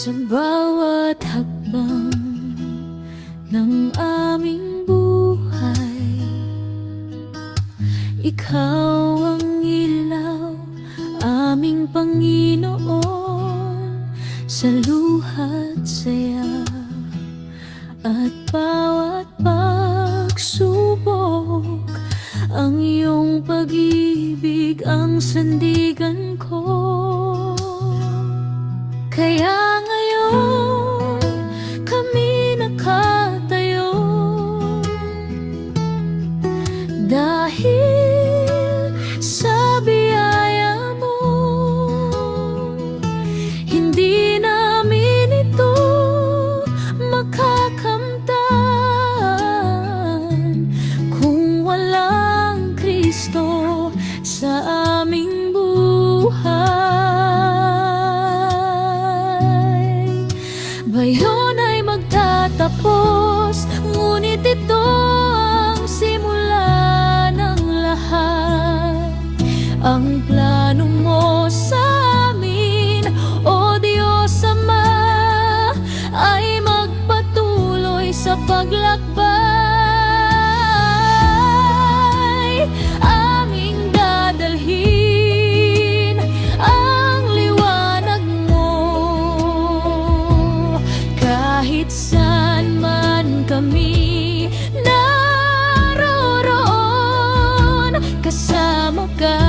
Sa bawat hakbang ng aming buhay. Ikaw ang ilaw, aming Panginoon. Sa luha't saya at bawat pagsubok Ang iyong pag-ibig ang sandigan ko magtatapos Ngunit ito ang simula ng lahat. Ang plano mo sa amin O Diyos Ama Ay magpatuloy sa paglalakad kasama ka.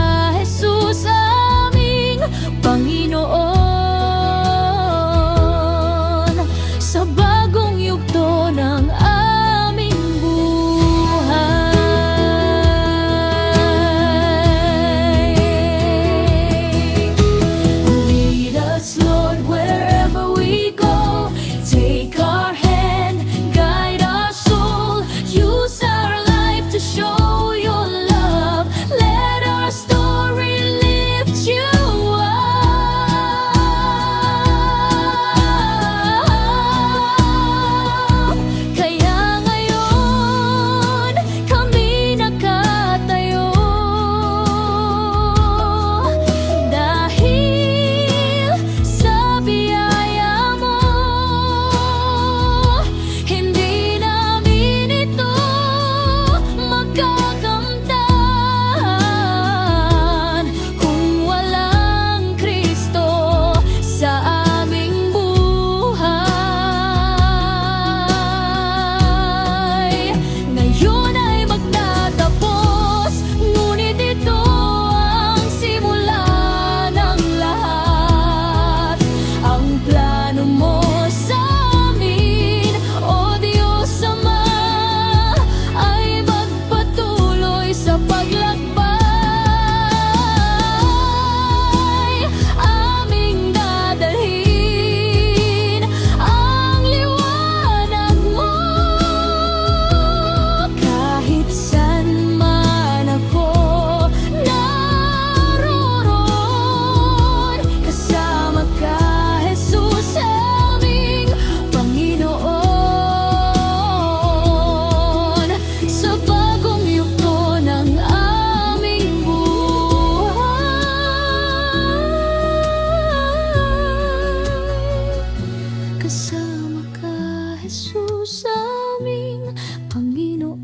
Jesus aming Panginoon.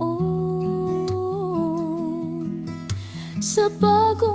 Sa bago